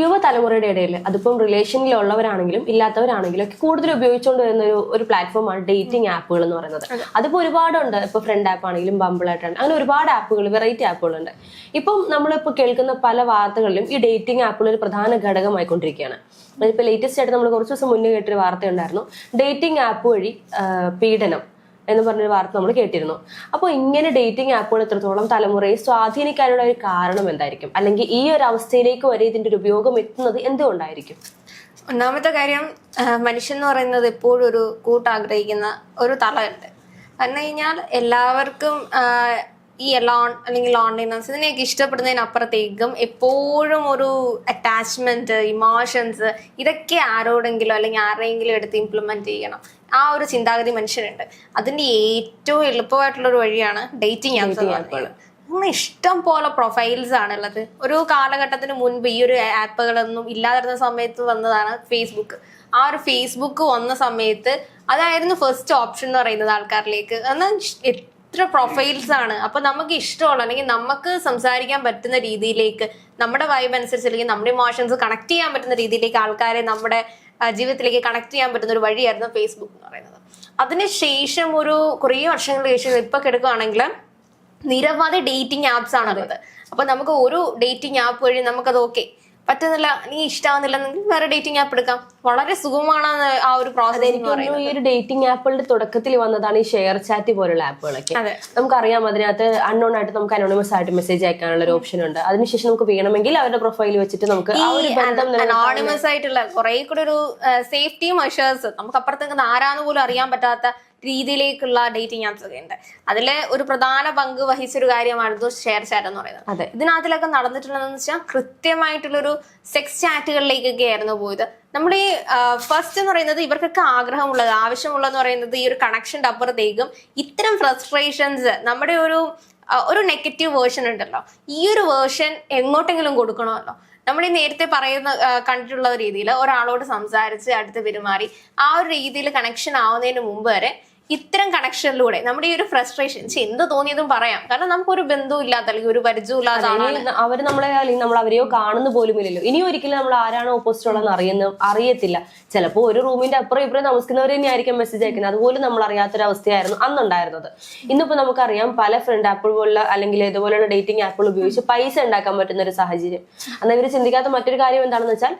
യുവതലമുറയുടെ ഇടയിൽ അതിപ്പം റിലേഷനിലുള്ളവരാണെങ്കിലും ഇല്ലാത്തവരാണെങ്കിലും ഒക്കെ കൂടുതൽ ഉപയോഗിച്ചുകൊണ്ട് വരുന്ന ഒരു ഒരു പ്ലാറ്റ്ഫോമാണ് ഡേറ്റിംഗ് ആപ്പുകൾ എന്ന് പറയുന്നത്. അതിപ്പോൾ ഒരുപാടുണ്ട്. ഇപ്പൊ ഫ്രണ്ട് ആപ്പ് ആണെങ്കിലും ബമ്പിൾ ആയിട്ടാണ്. അങ്ങനെ ഒരുപാട് ആപ്പുകൾ വെറൈറ്റി ആപ്പുകളുണ്ട്. ഇപ്പം നമ്മളിപ്പോൾ കേൾക്കുന്ന പല വാർത്തകളിലും ഈ ഡേറ്റിംഗ് ആപ്പുകൾ ഒരു പ്രധാന ഘടകമായിക്കൊണ്ടിരിക്കുകയാണ്. അതിപ്പോൾ ലേറ്റസ്റ്റ് ആയിട്ട് നമ്മൾ കുറച്ച് ദിവസം മുന്നേ കേട്ടൊരു വാർത്ത ഉണ്ടായിരുന്നു. ഡേറ്റിംഗ് ആപ്പ് വഴി പീഡനം. എന്ന് പറഞ്ഞൊരു വാർത്ത നമ്മൾ കേട്ടിരുന്നു. അപ്പോൾ ഇങ്ങനെ ഡേറ്റിംഗ് ആപ്പുകൾ എത്രത്തോളം തലമുറയെ സ്വാധീനിക്കാനുള്ള ഒരു കാരണം എന്തായിരിക്കും? അല്ലെങ്കിൽ ഈ ഒരു അവസ്ഥയിലേക്ക് വരെ ഇതിന്റെ ഒരു ഉപയോഗം എത്തുന്നത് എന്തുകൊണ്ടായിരിക്കും? ഒന്നാമത്തെ കാര്യം മനുഷ്യൻ എന്ന് പറയുന്നത് എപ്പോഴും ഒരു കൂട്ടാഗ്രഹിക്കുന്ന ഒരു തലമുണ്ട് കാരണം കഴിഞ്ഞാൽ എല്ലാവർക്കും ഈ ലോൺ അല്ലെങ്കിൽ ഓൺലൈൻ ഇതിനെയൊക്കെ ഇഷ്ടപ്പെടുന്നതിനപ്പുറത്തേക്കും എപ്പോഴും ഒരു അറ്റാച്ച്മെന്റ് ഇമോഷൻസ് ഇതൊക്കെ ആരോടെങ്കിലും അല്ലെങ്കിൽ ആരെങ്കിലും എടുത്ത് ഇംപ്ലിമെന്റ് ചെയ്യണം. ആ ഒരു ചിന്താഗതി മനുഷ്യരുണ്ട് അതിന്റെ ഏറ്റവും എളുപ്പമായിട്ടുള്ള ഒരു വഴിയാണ് ഡേറ്റിംഗ് ആപ്പുകൾ അങ്ങനെ ഇഷ്ടം പോലെ പ്രൊഫൈൽസ് ആണുള്ളത്. ഒരു കാലഘട്ടത്തിന് മുൻപ് ഈ ഒരു ആപ്പുകളൊന്നും ഇല്ലാതിരുന്ന സമയത്ത് വന്നതാണ് ഫേസ്ബുക്ക് ആ ഒരു ഫേസ്ബുക്ക് വന്ന സമയത്ത് അതായിരുന്നു ഫസ്റ്റ് ഓപ്ഷൻ എന്ന് പറയുന്നത് ആൾക്കാരിലേക്ക്. എന്നാൽ എത്ര പ്രൊഫൈൽസ് ആണ്. അപ്പൊ നമുക്ക് ഇഷ്ടമുള്ള അല്ലെങ്കിൽ നമുക്ക് സംസാരിക്കാൻ പറ്റുന്ന രീതിയിലേക്ക് നമ്മുടെ വൈബ് അനുസരിച്ച് അല്ലെങ്കിൽ നമ്മുടെ ഇമോഷൻസ് കണക്ട് ചെയ്യാൻ പറ്റുന്ന രീതിയിലേക്ക് ആൾക്കാരെ നമ്മുടെ ജീവിതത്തിലേക്ക് കണക്ട് ചെയ്യാൻ പറ്റുന്ന ഒരു വഴിയായിരുന്നു ഫേസ്ബുക്ക് എന്ന് പറയുന്നത്. അതിനുശേഷം ഒരു കുറേ വർഷങ്ങൾക്ക് ശേഷം ഇപ്പൊ കിടക്കുകയാണെങ്കിൽ നിരവധി ഡേറ്റിംഗ് ആപ്സ് ആണുള്ളത്. അപ്പൊ നമുക്ക് ഒരു ഡേറ്റിംഗ് ആപ്പ് വഴി നമുക്കത് ഓക്കെ പറ്റുന്നില്ല നീ ഇഷ്ടാവുന്നില്ലെന്നെങ്കിൽ വേറെ ഡേറ്റിംഗ് ആപ്പ് എടുക്കാം. വളരെ സുഖമാണ് ആ ഒരു പ്രോസസ് എനിക്ക് തോന്നുന്നു ഈ ഒരു ഡേറ്റിംഗ് ആപ്പുകളുടെ തുടക്കത്തിൽ വന്നതാണ് ഈ ഷെയർ ചാറ്റ് പോലുള്ള ആപ്പുകളൊക്കെ. നമുക്കറിയാം അതിനകത്ത് അൺനോൺ ആയിട്ട് നമുക്ക് അനോണിമസ് ആയിട്ട് മെസ്സേജ് അയക്കാനുള്ള ഒരു ഓപ്ഷൻ ഉണ്ട്. അതിനുശേഷം നമുക്ക് വേണമെങ്കിൽ അവരുടെ പ്രൊഫൈൽ വെച്ചിട്ട് നമുക്ക് ആ ഒരു ബന്ധം അനോണിമസ് ആയിട്ടുള്ള കുറെ കൂടെ ഒരു സേഫ്റ്റി മെഷേഴ്സ് നമുക്ക് അപ്പുറത്തേക്ക് ആരാന്ന് പോലും അറിയാൻ പറ്റാത്ത രീതിയിലേക്കുള്ള ഡേറ്റിംഗ് ആപ്സ് ഒക്കെ ഉണ്ട് അതിലെ ഒരു പ്രധാന പങ്ക് വഹിച്ചൊരു കാര്യമായിരുന്നു ഷെയർ ചാറ്റ് എന്ന് പറയുന്നത്. അതെ. ഇതിനകത്തിലൊക്കെ നടന്നിട്ടുള്ളതെന്ന് വെച്ചാൽ കൃത്യമായിട്ടുള്ളൊരു സെക്സ് ചാറ്റുകളിലേക്കൊക്കെ ആയിരുന്നു പോയത്. നമ്മുടെ ഈ ഫസ്റ്റ് എന്ന് പറയുന്നത് ഇവർക്കൊക്കെ ആഗ്രഹമുള്ളത് ആവശ്യമുള്ളതെന്ന് പറയുന്നത് ഈ ഒരു കണക്ഷന്റെ അപ്പുറത്തേക്കും ഇത്തരം ഫ്രസ്ട്രേഷൻസ് നമ്മുടെ ഒരു ഒരു നെഗറ്റീവ് വേർഷൻ ഉണ്ടല്ലോ. ഈ ഒരു വേർഷൻ എങ്ങോട്ടെങ്കിലും കൊടുക്കണമല്ലോ. നമ്മൾ ഈ നേരത്തെ പറയുന്ന കണ്ടിട്ടുള്ള രീതിയിൽ ഒരാളോട് സംസാരിച്ച് അടുത്ത് പെരുമാറി ആ ഒരു രീതിയിൽ കണക്ഷൻ ആവുന്നതിന് മുമ്പ് വരെ ഇത്തരം കണക്ഷനിലൂടെ നമ്മുടെ ഈ ഒരു ഫ്രസ്ട്രേഷൻ എന്ത് തോന്നിയതും പറയാം. കാരണം നമുക്കൊരു ബന്ധവും ഇല്ലാത്ത അല്ലെങ്കിൽ ഒരു പരിചയം ഇല്ലാത്ത അവർ അവർ നമ്മളെ അല്ലെങ്കിൽ നമ്മൾ അവരെയോ കാണുന്ന പോലും ഇല്ലല്ലോ. ഇനി ഒരിക്കലും നമ്മൾ ആരാണ് ഓപ്പോസിറ്റ് ഉള്ളതെന്ന് അറിയുന്ന അറിയത്തില്ല. ചിലപ്പോൾ ഒരു റൂമിന്റെ അപ്പുറം ഇപ്പുറം നമസ്കരിക്കുന്നവർ തന്നെ ആയിരിക്കും മെസ്സേജ് അയക്കുന്നത്. അതുപോലും നമ്മൾ അറിയാത്തൊരു അവസ്ഥയായിരുന്നു അന്നുണ്ടായിരുന്നത്. ഇന്നിപ്പോൾ നമുക്കറിയാം പല ഫ്രണ്ട് ആപ്പുകൾ പോലുള്ള അല്ലെങ്കിൽ ഇതുപോലെയുള്ള ഡേറ്റിംഗ് ആപ്പുകൾ ഉപയോഗിച്ച് പൈസ ഉണ്ടാക്കാൻ പറ്റുന്ന ഒരു സാഹചര്യം. എന്നാൽ ഇവർ ചിന്തിക്കാത്ത മറ്റൊരു കാര്യം എന്താണെന്ന് വെച്ചാൽ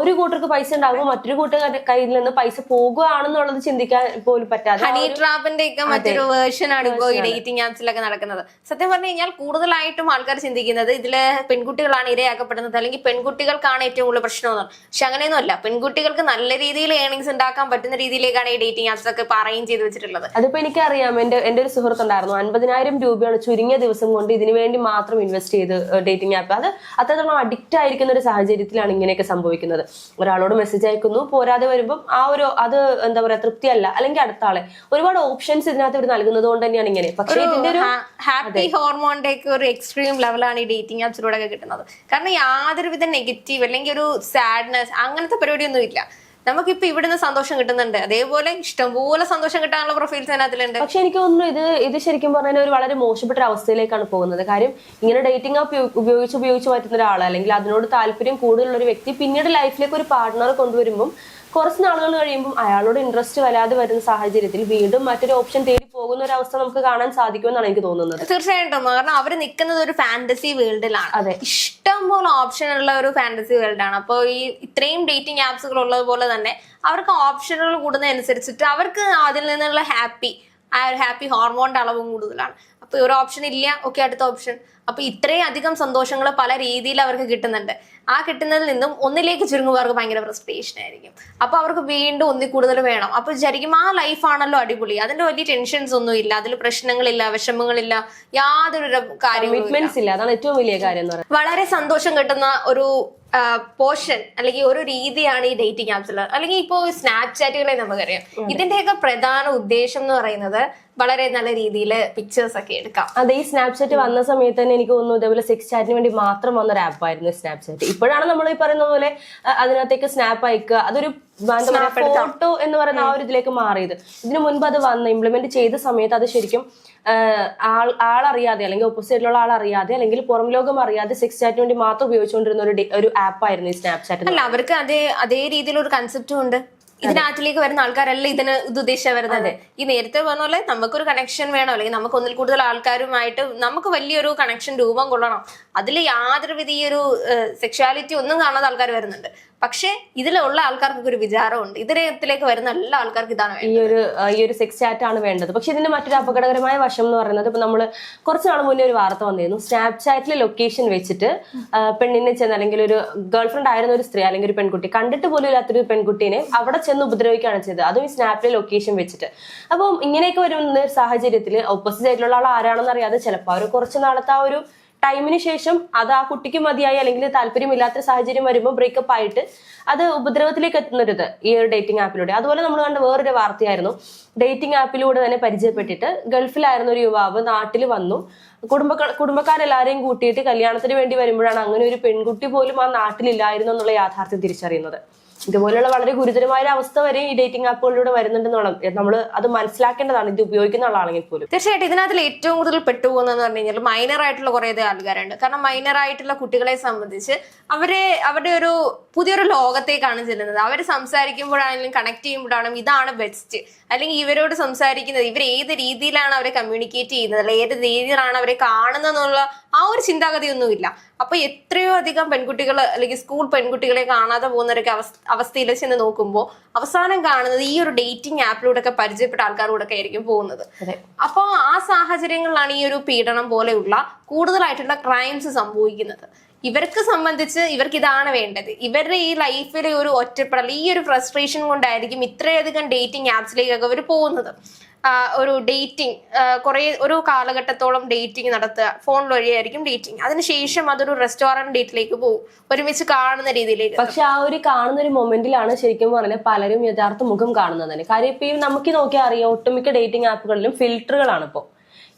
ഒരു കൂട്ടർക്ക് പൈസ ഉണ്ടാകുമ്പോൾ മറ്റൊരു കൂട്ടർ കയ്യിൽ നിന്ന് പൈസ പോകുകയാണെന്നുള്ളത് ചിന്തിക്കാൻ പോലും പറ്റാതെ ഹണി ട്രാപ്പിന്റെ ഒക്കെ മറ്റൊരു വേർഷൻ ആണ് ഇപ്പോൾ ഈ ഡേറ്റിംഗ് ആപ്സിലൊക്കെ നടക്കുന്നത്. സത്യം പറഞ്ഞു കഴിഞ്ഞാൽ കൂടുതലായിട്ടും ആൾക്കാർ ചിന്തിക്കുന്നത് ഇതിൽ പെൺകുട്ടികളാണ് ഇരയാക്കപ്പെടുന്നത് അല്ലെങ്കിൽ പെൺകുട്ടികൾക്കാണ് ഏറ്റവും കൂടുതൽ പ്രശ്നം പ്രശ്നമെന്ന് പക്ഷെ അങ്ങനെയൊന്നുമല്ല. പെൺകുട്ടികൾക്ക് നല്ല രീതിയിൽ ഏണിങ്സ് ഉണ്ടാക്കാൻ പറ്റുന്ന രീതിയിലേക്കാണ് ഈ ഡേറ്റിംഗ് ആപ്സ് ഒക്കെ പറയും ചെയ്ത് വെച്ചിട്ടുള്ളത്. അതിപ്പോ എനിക്കറിയാം. എന്റെ എന്റെ ഒരു സുഹൃത്തുണ്ടായിരുന്നു. അൻപതിനായിരം രൂപയാണ് ചുരുങ്ങിയ ദിവസം കൊണ്ട് ഇതിനു വേണ്ടി മാത്രം ഇൻവെസ്റ്റ് ചെയ്ത് ഡേറ്റിംഗ് ആപ്പ് അത് അത്രത്തോളം അഡിക്റ്റ് ആയിരിക്കുന്ന ഒരു സാഹചര്യത്തിലാണ് ഇങ്ങനെയൊക്കെ സംഭവിക്കുന്നത്. ഒരാളോട് മെസ്സേജ് അയക്കുന്നു. പോരാതെ വരുമ്പോൾ ആ ഒരു അത് എന്താ പറയാ തൃപ്തിയല്ല. അല്ലെങ്കിൽ അടുത്ത ആളെ. ഒരുപാട് ഓപ്ഷൻസ് ഇതിനകത്ത് ഇവർ നൽകുന്നത് കൊണ്ട് തന്നെയാണ് ഇങ്ങനെ. പക്ഷേ ഇതിന്റെ ഒരു ഹാപ്പി ഹോർമോണിന്റെ ഒക്കെ ഒരു എക്സ്ട്രീം ലെവലാണ് ഈ ഡേറ്റിംഗ് ആപ്സിലൂടെ കിട്ടുന്നത്. കാരണം യാതൊരുവിധ നെഗറ്റീവ് അല്ലെങ്കിൽ ഒരു സാഡ്നെസ് അങ്ങനത്തെ പരിപാടിയൊന്നും ഇല്ല. നമുക്കിപ്പോ ഇവിടുന്ന് സന്തോഷം കിട്ടുന്നുണ്ട്. അതേപോലെ ഇഷ്ടംപോലെ സന്തോഷം കിട്ടാനുള്ള പ്രൊഫൈൽസ് അതിലുണ്ട് പക്ഷെ എനിക്ക് തോന്നുന്നു ഇത് ഇത് ശരിക്കും പറഞ്ഞാൽ ഒരു വളരെ മോശപ്പെട്ട ഒരു അവസ്ഥയിലേക്കാണ് പോകുന്നത്. കാര്യം ഇങ്ങനെ ഡേറ്റിംഗ് ആപ്പ് ഉപയോഗിച്ച് ഉപയോഗിച്ച് പറ്റുന്ന ഒരാൾ അല്ലെങ്കിൽ അതിനോട് താല്പര്യം കൂടുതലുള്ള ഒരു വ്യക്തി പിന്നീട് ലൈഫിലേക്ക് ഒരു പാർട്ട്ണർ കൊണ്ടുവരുമ്പം കുറച്ച് നാളുകൾ കഴിയുമ്പോൾ അയാളോട് ഇൻട്രസ്റ്റ് വരാതെ വരുന്ന സാഹചര്യത്തിൽ വീണ്ടും മറ്റൊരു ഓപ്ഷൻ തേടി പോകുന്ന ഒരു അവസ്ഥ നമുക്ക് കാണാൻ സാധിക്കുമെന്നാണ് എനിക്ക് തോന്നുന്നത്. തീർച്ചയായിട്ടും. കാരണം അവർ നിൽക്കുന്നത് ഒരു ഫാന്റസി വേൾഡിലാണ് അതെ. ഇഷ്ടം പോലെ ഓപ്ഷൻ ഉള്ള ഒരു ഫാന്റസി വേൾഡാണ് അപ്പോൾ ഈ ഇത്രയും ഡേറ്റിംഗ് ആപ്സുകൾ ഉള്ളത് പോലെ തന്നെ അവർക്ക് ഓപ്ഷനുകൾ കൂടുന്നതനുസരിച്ചിട്ട് അവർക്ക് അതിൽ നിന്നുള്ള ഹാപ്പി ആ ഒരു ഹാപ്പി ഹോർമോണിന്റെ അളവും കൂടുതലാണ്. അപ്പൊ ഒരു ഓപ്ഷൻ ഇല്ല ഓക്കെ അടുത്ത ഓപ്ഷൻ അപ്പൊ ഇത്രയും അധികം സന്തോഷങ്ങൾ പല രീതിയിൽ അവർക്ക് കിട്ടുന്നുണ്ട്. ആ കിട്ടുന്നതിൽ നിന്നും ഒന്നിലേക്ക് ചുരുങ്ങുമ്പോൾ അവർക്ക് ഭയങ്കര ഫ്രസ്ട്രേഷൻ ആയിരിക്കും. അപ്പൊ അവർക്ക് വീണ്ടും ഒന്നിൽ കൂടുതൽ വേണം. അപ്പൊ വിചാരിക്കും ആ ലൈഫാണല്ലോ അടിപൊളി. അതിന്റെ വലിയ ടെൻഷൻസ് ഒന്നും ഇല്ല. അതിൽ പ്രശ്നങ്ങളില്ല വിഷമങ്ങളില്ല യാതൊരു അതാണ് ഏറ്റവും വലിയ കാര്യം വളരെ സന്തോഷം കിട്ടുന്ന ഒരു പോർഷൻ അല്ലെങ്കിൽ ഒരു രീതിയാണ് ഈ ഡേറ്റിംഗ് ആപ്സിൽ അല്ലെങ്കിൽ ഇപ്പോൾ സ്നാപ്ചാറ്റുകളെ നമുക്കറിയാം. ഇതിന്റെയൊക്കെ പ്രധാന ഉദ്ദേശം എന്ന് പറയുന്നത് വളരെ നല്ല രീതിയിൽ പിക്ചേഴ്സ് ഒക്കെ എടുക്കാം. അതെ ഈ സ്നാപ്ചാറ്റ് വന്ന സമയത്ത് തന്നെ എനിക്ക് തോന്നുന്നു ഇതേപോലെ സെക്സ് ചാറ്റിന് വേണ്ടി മാത്രം വന്ന ഒരു ആപ്പായിരുന്നു സ്നാപ്ചാറ്റ് ഇപ്പോഴാണ് നമ്മൾ ഈ പറയുന്ന പോലെ അതിനകത്തേക്ക് സ്നാപ്പ് അയക്കുക. അതൊരു ഫോട്ടോ എന്ന് പറയുന്ന ആ ഒരു ഇതിലേക്ക് മാറിയത്. ഇതിനു മുൻപ് അത് വന്ന് ഇംപ്ലിമെന്റ് ചെയ്ത സമയത്ത് അത് ശരിക്കും ആൾ ആളറിയാതെ അല്ലെങ്കിൽ ഓപ്പോസിറ്റിലുള്ള ആൾ അറിയാതെ അല്ലെങ്കിൽ പുറം ലോകം അറിയാതെ സെക്സ് ചാറ്റിന് വേണ്ടി മാത്രം ഉപയോഗിച്ചുകൊണ്ടിരുന്ന ഒരു ഒരു ആപ്പായിരുന്നു ഈ സ്നാപ്ചാറ്റ് അല്ല അവർക്ക് അതേ അതേ രീതിയിലൊരു കൺസെപ്റ്റും ഉണ്ട്. ഇതിനകത്തിലേക്ക് വരുന്ന ആൾക്കാരല്ല ഇതിന് ഇത് ഉദ്ദേശിച്ച വരുന്നത്? ഈ നേരത്തെ പറഞ്ഞ പോലെ നമുക്കൊരു കണക്ഷൻ വേണം. അല്ലെങ്കിൽ നമുക്ക് ഒന്നിൽ കൂടുതൽ ആൾക്കാരുമായിട്ട് നമുക്ക് വലിയൊരു കണക്ഷൻ രൂപം കൊള്ളണം. അതിൽ യാതൊരു വിധ ഈ ഒരു സെക്ഷുവാലിറ്റി ഒന്നും കാണാത്ത ആൾക്കാർ വരുന്നുണ്ട്. പക്ഷേ ഇതിലുള്ള ആൾക്കാർക്ക് ഒരു വിചാരമുണ്ട്. ഇതിലേക്ക് വരുന്ന എല്ലാ ആൾക്കാർക്കും ഇതാണ് ഈ ഒരു ഈ ഒരു സെക്സ് ചാറ്റ് ആണ് വേണ്ടത്. പക്ഷെ ഇതിന്റെ മറ്റൊരു അപകടകരമായ വശം എന്ന് പറയുന്നത് ഇപ്പൊ നമ്മൾ കുറച്ച് നാൾ മുന്നേ ഒരു വാർത്ത വന്നിരുന്നു. സ്നാപ്ചാറ്റിലെ ലൊക്കേഷൻ വെച്ചിട്ട് പെണ്ണിനെ ചെന്ന് അല്ലെങ്കിൽ ഒരു ഗേൾഫ്രണ്ട് ആയിരുന്ന ഒരു സ്ത്രീ അല്ലെങ്കിൽ ഒരു പെൺകുട്ടി കണ്ടിട്ട് പോലും ഇല്ലാത്തൊരു പെൺകുട്ടീനെ അവിടെ ചെന്ന് ഉപദ്രവിക്കുകയാണ് ചെയ്തത്. അതും ഈ സ്നാപ്പിലെ ലൊക്കേഷൻ വെച്ചിട്ട്. അപ്പം ഇങ്ങനെയൊക്കെ വരുന്ന സാഹചര്യത്തിൽ ഓപ്പോസിറ്റ് ആയിട്ടുള്ള ആൾ ആരാണെന്ന് അറിയാതെ ചിലപ്പോൾ അവർ കുറച്ച് നാളത്തെ ആ ഒരു ടൈമിന് ശേഷം അത് ആ കുട്ടിക്ക് മതിയായി അല്ലെങ്കിൽ താല്പര്യമില്ലാത്ത സാഹചര്യം വരുമ്പോൾ ബ്രേക്കപ്പ് ആയിട്ട് അത് ഉപദ്രവത്തിലേക്ക് എത്തുന്നൊരിത് ഈ ഒരു ഡേറ്റിംഗ് ആപ്പിലൂടെ അതുപോലെ നമ്മൾ കണ്ട വേറൊരു വാർത്തയായിരുന്നു. ഡേറ്റിംഗ് ആപ്പിലൂടെ തന്നെ പരിചയപ്പെട്ടിട്ട് ഗൾഫിലായിരുന്ന ഒരു യുവാവ് നാട്ടിൽ വന്നു. കുടുംബ കുടുംബക്കാരെല്ലാവരെയും കൂട്ടിയിട്ട് കല്യാണത്തിന് വേണ്ടി വരുമ്പോഴാണ് അങ്ങനെ ഒരു പെൺകുട്ടി പോലും ആ നാട്ടിലില്ലായിരുന്നു എന്നുള്ള യാഥാർത്ഥ്യം തിരിച്ചറിയുന്നത്. ഇതുപോലെയുള്ള വളരെ ഗുരുതരമായ ഒരു അവസ്ഥ വരെ ഈ ഡേറ്റിംഗ് ആപ്പുകളിലൂടെ വരുന്നുണ്ടെന്നുള്ള നമ്മൾ അത് മനസ്സിലാക്കേണ്ടതാണ്. ഇത് ഉപയോഗിക്കുന്ന ആളാണെങ്കിൽ പോലും. തീർച്ചയായിട്ടും ഇതിനകത്തിൽ ഏറ്റവും കൂടുതൽ പെട്ടുപോകുന്നതെന്ന് പറഞ്ഞു കഴിഞ്ഞാൽ മൈനർ ആയിട്ടുള്ള കുറേ ആൾക്കാരുണ്ട്. കാരണം മൈനർ ആയിട്ടുള്ള കുട്ടികളെ സംബന്ധിച്ച് അവരെ അവരുടെ ഒരു പുതിയൊരു ലോകത്തേക്കാണ് ചെല്ലുന്നത്. അവർ സംസാരിക്കുമ്പോഴാണെങ്കിലും കണക്ട് ചെയ്യുമ്പോഴാണെങ്കിലും ഇതാണ് ബെസ്റ്റ് അല്ലെങ്കിൽ ഇവരോട് സംസാരിക്കുന്നത് ഇവർ ഏത് രീതിയിലാണ് അവരെ കമ്മ്യൂണിക്കേറ്റ് ചെയ്യുന്നത്? അല്ലെങ്കിൽ ഏത് രീതിയിലാണ് അവരെ കാണുന്നത് എന്നുള്ള ആ ഒരു ചിന്താഗതിയൊന്നുമില്ല. അപ്പൊ എത്രയോ അധികം പെൺകുട്ടികൾ അല്ലെങ്കിൽ സ്കൂൾ പെൺകുട്ടികളെ കാണാതെ പോകുന്ന ഒരു അവസ്ഥ അവസ്ഥയിൽ ചെന്ന് നോക്കുമ്പോൾ അവസാനം കാണുന്നത് ഈ ഒരു ഡേറ്റിംഗ് ആപ്പിലൂടെ ഒക്കെ പരിചയപ്പെട്ട ആൾക്കാരോടൊക്കെ ആയിരിക്കും പോകുന്നത് അപ്പോൾ ആ സാഹചര്യങ്ങളിലാണ് ഈ ഒരു പീഡനം പോലെയുള്ള കൂടുതലായിട്ടുള്ള ക്രൈംസ് സംഭവിക്കുന്നത്. ഇവർക്ക് സംബന്ധിച്ച് ഇവർക്ക് ഇതാണ് വേണ്ടത്. ഇവരുടെ ഈ ലൈഫിലെ ഒരു ഒറ്റപ്പെടൽ ഈ ഒരു ഫ്രസ്ട്രേഷൻ കൊണ്ടായിരിക്കും ഇത്രയധികം ഡേറ്റിംഗ് ആപ്സിലേക്കൊക്കെ അവർ പോകുന്നത്. ഒരു ഡേറ്റിംഗ് കുറേ ഒരു കാലഘട്ടത്തോളം ഡേറ്റിംഗ് നടത്തുക. ഫോൺ വഴിയായിരിക്കും ഡേറ്റിംഗ് അതിനുശേഷം അതൊരു റെസ്റ്റോറന്റ് ഡേറ്റിലേക്ക് പോകും. ഒരുമിച്ച് കാണുന്ന രീതിയിലേക്ക്. പക്ഷെ ആ ഒരു കാണുന്ന ഒരു മൊമെന്റിലാണ് ശരിക്കും പറഞ്ഞാൽ പലരും യഥാർത്ഥ മുഖം കാണുന്നത് തന്നെ. കാര്യം ഇപ്പൊ നമുക്ക് നോക്കിയാൽ അറിയാം ഒട്ടുമിക്ക ഡേറ്റിംഗ് ആപ്പുകളിലും ഫിൽറ്ററുകളാണ് ഇപ്പോൾ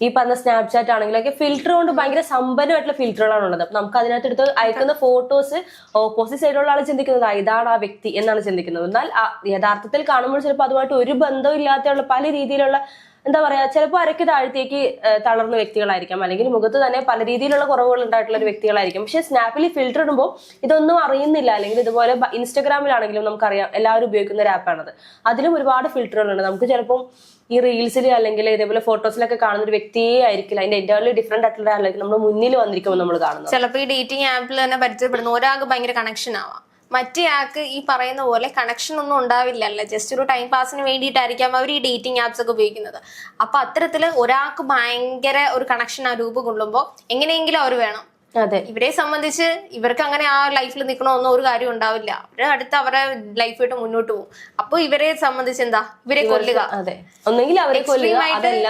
ഈ പറഞ്ഞ സ്നാപ്ചാറ്റ് ആണെങ്കിലൊക്കെ ഫിൽറ്റർ കൊണ്ട് ഭയങ്കര സമ്പന്നമായിട്ടുള്ള ഫിൽറ്ററുകളാണ് ഉള്ളത്. നമുക്ക് അതിനകത്ത് എടുത്ത് അയക്കുന്ന ഫോട്ടോസ് ഓപ്പോസിറ്റ് സൈഡിലുള്ള ആൾ ചിന്തിക്കുന്നത്. "ആ, ഇതാണ് ആ വ്യക്തി എന്നാണ് ചിന്തിക്കുന്നത്. എന്നാൽ യഥാർത്ഥത്തിൽ കാണുമ്പോൾ ചിലപ്പോൾ അതുമായിട്ട് ഒരു ബന്ധവും ഇല്ലാത്തുള്ള പല രീതിയിലുള്ള എന്താ പറയാ ചിലപ്പോൾ അരയ്ക്ക് താഴത്തേക്ക് തളർന്ന വ്യക്തികളായിരിക്കാം. അല്ലെങ്കിൽ മുഖത്ത് തന്നെ പല രീതിയിലുള്ള കുറവുകൾ ഉണ്ടായിട്ടുള്ള ഒരു വ്യക്തികളായിരിക്കും. പക്ഷെ സ്നാപ്പിൽ ഫിൽറ്റർ ഇടുമ്പോൾ ഇതൊന്നും അറിയുന്നില്ല. അല്ലെങ്കിൽ ഇതുപോലെ ഇൻസ്റ്റഗ്രാമിലാണെങ്കിലും നമുക്കറിയാം എല്ലാവരും ഉപയോഗിക്കുന്ന ഒരു ആപ്പാണത് അതിലും ഒരുപാട് ഫിൽറ്ററുകളുണ്ട് നമുക്ക് ചിലപ്പം ഈ റീൽസിൽ അല്ലെങ്കിൽ ഇതേപോലെ ഫോട്ടോസിലൊക്കെ കാണുന്ന ഒരു വ്യക്തിയെ ആയിരിക്കില്ല. അതിന്റെ എന്റയർലി ഡിഫറെന്റ് ആയിട്ടുള്ള ആളായിരിക്കും. നമ്മുടെ മുന്നിൽ വന്നിരിക്കുമ്പോൾ നമ്മൾ കാണുന്നത്. ചിലപ്പോൾ ഈ ഡേറ്റിംഗ് ആപ്പിൽ തന്നെ പരിചയപ്പെടുന്നു ഒരാൾക്ക് ഭയങ്കര കണക്ഷൻ ആവാം. മറ്റേ ആൾക്ക് ഈ പറയുന്ന പോലെ കണക്ഷൻ ഒന്നും ഉണ്ടാവില്ലല്ലോ. ജസ്റ്റ് ഒരു ടൈം പാസിന് വേണ്ടിയിട്ടായിരിക്കാം അവർ ഈ ഡേറ്റിംഗ് ആപ്സ് ഒക്കെ ഉപയോഗിക്കുന്നത്. അപ്പൊ അത്തരത്തിൽ ഒരാൾക്ക് ഭയങ്കര ഒരു കണക്ഷൻ ആ രൂപം കൊള്ളുമ്പോൾ എങ്ങനെയെങ്കിലും അവർ വേണം. അതെ. ഇവരെ സംബന്ധിച്ച് ഇവർക്ക് അങ്ങനെ ആ ലൈഫിൽ നിൽക്കണമെന്നോ ഒരു കാര്യം ഉണ്ടാവില്ല. അവരെ അടുത്ത് അവരെ ലൈഫായിട്ട് മുന്നോട്ട് പോകും. അപ്പൊ ഇവരെ സംബന്ധിച്ച് എന്താ? ഇവരെ കൊല്ലുക. അതെ. ഒന്നെങ്കിൽ അവരെ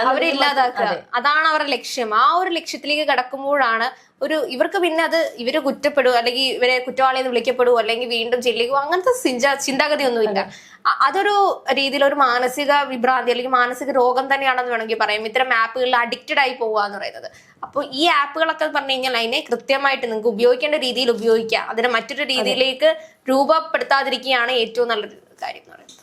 അവരെ ഇല്ലാതാക്കുക. അതാണ് അവരുടെ ലക്ഷ്യം. ആ ഒരു ലക്ഷ്യത്തിലേക്ക് കടക്കുമ്പോഴാണ് ഒരു ഇവർക്ക് പിന്നെ അത് ഇവർ കുറ്റപ്പെടുക അല്ലെങ്കിൽ ഇവരെ കുറ്റവാളി എന്ന് അല്ലെങ്കിൽ വീണ്ടും ചെല്ലുക അങ്ങനത്തെ ചിന്ത ചിന്താഗതിയൊന്നുമില്ല. ഇല്ല അതൊരു രീതിയിൽ ഒരു മാനസിക വിഭ്രാന്തി അല്ലെങ്കിൽ മാനസിക രോഗം തന്നെയാണെന്ന് വേണമെങ്കിൽ പറയാം. ഇത്തരം ആപ്പുകളിൽ അഡിക്റ്റഡ് ആയി പോവുക എന്ന് പറയുന്നത്. അപ്പോൾ ഈ ആപ്പുകളൊക്കെ പറഞ്ഞു കഴിഞ്ഞാൽ അതിനെ കൃത്യമായിട്ട് നിങ്ങൾക്ക് ഉപയോഗിക്കേണ്ട രീതിയിൽ ഉപയോഗിക്കുക. അതിനെ മറ്റൊരു രീതിയിലേക്ക് രൂപപ്പെടുത്താതിരിക്കുകയാണ് ഏറ്റവും നല്ലൊരു കാര്യം എന്ന് പറയുന്നത്.